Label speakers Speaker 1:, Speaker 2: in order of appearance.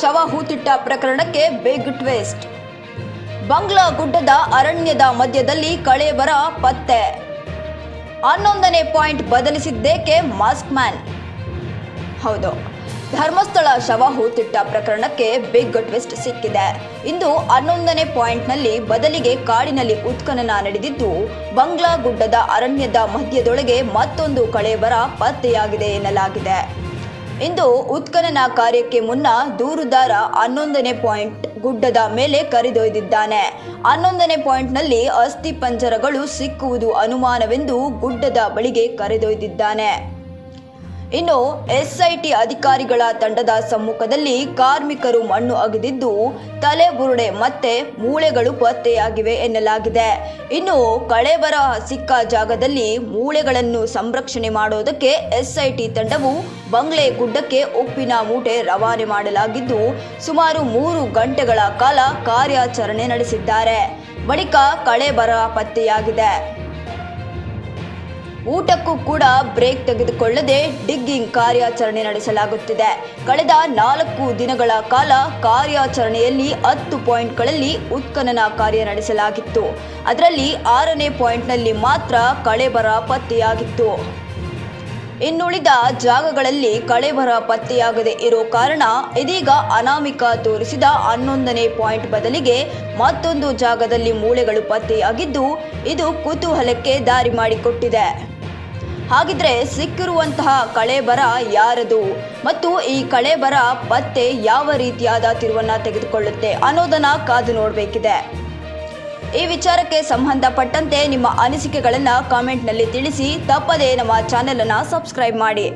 Speaker 1: ಶವ ಹೂತಿಟ್ಟ ಪ್ರಕರಣಕ್ಕೆ big twist. Bangla ಗುಡ್ಡದ ಅರಣ್ಯದ ಮಧ್ಯದಲ್ಲಿ ಕಳೇಬರ ಪತ್ತೆ. ಹನ್ನೊಂದನೇ ಪಾಯಿಂಟ್ ಬದಲಿಸಿದ್ದೇಕೆ ಮಾಸ್ಕ್ ಮ್ಯಾನ್? ಹೌದು, ಧರ್ಮಸ್ಥಳ ಶವ ಹೂತಿಟ್ಟ ಪ್ರಕರಣಕ್ಕೆ ಬಿಗ್ ಟ್ವಿಸ್ಟ್ ಸಿಕ್ಕಿದೆ. ಇಂದು ಹನ್ನೊಂದನೇ ಪಾಯಿಂಟ್ನಲ್ಲಿ ಬದಲಿಗೆ ಕಾಡಿನಲ್ಲಿ ಉತ್ಖನನ ನಡೆದಿದ್ದು, ಬಂಗ್ಲಾ ಗುಡ್ಡದ ಅರಣ್ಯದ ಮಧ್ಯದೊಳಗೆ ಮತ್ತೊಂದು ಕಳೇಬರ ಪತ್ತೆಯಾಗಿದೆ ಎನ್ನಲಾಗಿದೆ. ಇಂದು ಉತ್ಖನನ ಕಾರ್ಯಕ್ಕೆ ಮುನ್ನ ದೂರುದಾರ ಹನ್ನೊಂದನೇ ಪಾಯಿಂಟ್ ಗುಡ್ಡದ ಮೇಲೆ ಕರೆದೊಯ್ದಿದ್ದಾನೆ. ಹನ್ನೊಂದನೇ ಪಾಯಿಂಟ್ನಲ್ಲಿ ಅಸ್ಥಿ ಪಂಜರಗಳು ಸಿಕ್ಕುವುದು ಅನುಮಾನವೆಂದು ಗುಡ್ಡದ ಬಳಿಗೆ ಕರೆದೊಯ್ದಿದ್ದಾನೆ. ಇನ್ನು ಎಸ್ಐಟಿ ಅಧಿಕಾರಿಗಳ ತಂಡದ ಸಮ್ಮುಖದಲ್ಲಿ ಕಾರ್ಮಿಕರು ಮಣ್ಣು ಅಗೆದಿದ್ದು ತಲೆ ಬುರುಡೆ ಮತ್ತೆ ಮೂಳೆಗಳು ಪತ್ತೆಯಾಗಿವೆ ಎನ್ನಲಾಗಿದೆ. ಇನ್ನು ಕಳೆಬರ ಸಿಕ್ಕ ಜಾಗದಲ್ಲಿ ಮೂಳೆಗಳನ್ನು ಸಂರಕ್ಷಣೆ ಮಾಡೋದಕ್ಕೆ ಎಸ್ಐಟಿ ತಂಡವು ಬಂಗ್ಲೆ ಗುಡ್ಡಕ್ಕೆ ಉಪ್ಪಿನ ಮೂಟೆ ರವಾನೆ ಮಾಡಲಾಗಿದ್ದು, ಸುಮಾರು ಮೂರು ಗಂಟೆಗಳ ಕಾಲ ಕಾರ್ಯಾಚರಣೆ ನಡೆಸಿದ್ದಾರೆ. ಬಳಿಕ ಕಳೆಬರ ಪತ್ತೆಯಾಗಿದೆ. ಊಟಕ್ಕೂ ಕೂಡ ಬ್ರೇಕ್ ತೆಗೆದುಕೊಳ್ಳದೆ ಡಿಗ್ಗಿಂಗ್ ಕಾರ್ಯಾಚರಣೆ ನಡೆಸಲಾಗುತ್ತಿದೆ. ಕಳೆದ ನಾಲ್ಕು ದಿನಗಳ ಕಾಲ ಕಾರ್ಯಾಚರಣೆಯಲ್ಲಿ ಹತ್ತು ಪಾಯಿಂಟ್ಗಳಲ್ಲಿ ಉತ್ಖನನ ಕಾರ್ಯ ನಡೆಸಲಾಗಿತ್ತು. ಅದರಲ್ಲಿ ಆರನೇ ಪಾಯಿಂಟ್ನಲ್ಲಿ ಮಾತ್ರ ಕಳೆಬರ ಪತ್ತೆಯಾಗಿತ್ತು. ಇನ್ನುಳಿದ ಜಾಗಗಳಲ್ಲಿ ಕಳೆಬರ ಪತ್ತೆಯಾಗದೆ ಇರೋ ಕಾರಣ ಇದೀಗ ಅನಾಮಿಕ ತೋರಿಸಿದ ಹನ್ನೊಂದನೇ ಪಾಯಿಂಟ್ ಬದಲಿಗೆ ಮತ್ತೊಂದು ಜಾಗದಲ್ಲಿ ಮೂಳೆಗಳು ಪತ್ತೆಯಾಗಿದ್ದು, ಇದು ಕುತೂಹಲಕ್ಕೆ ದಾರಿ ಮಾಡಿಕೊಟ್ಟಿದೆ. ಹಾಗಿದ್ರೆ ಸಿಕ್ಕಿರುವಂತಹ ಕಳೆಬರ ಯಾರದು? ಮತ್ತು ಈ ಕಳೆಬರ ಪತ್ತೆ ಯಾವ ರೀತಿಯಾದ ತಿರುವನ್ನ ತೆಗೆದುಕೊಳ್ಳುತ್ತೆ ಅನ್ನೋದನ್ನ ಕಾದು ನೋಡಬೇಕಿದೆ. ಈ ವಿಚಾರಕ್ಕೆ ಸಂಬಂಧಪಟ್ಟಂತೆ ನಿಮ್ಮ ಅನಿಸಿಕೆಗಳನ್ನು ಕಾಮೆಂಟ್ನಲ್ಲಿ ತಿಳಿಸಿ, ತಪ್ಪದೇ ನಮ್ಮ ಚಾನೆಲನ್ನು ಸಬ್ಸ್ಕ್ರೈಬ್ ಮಾಡಿ.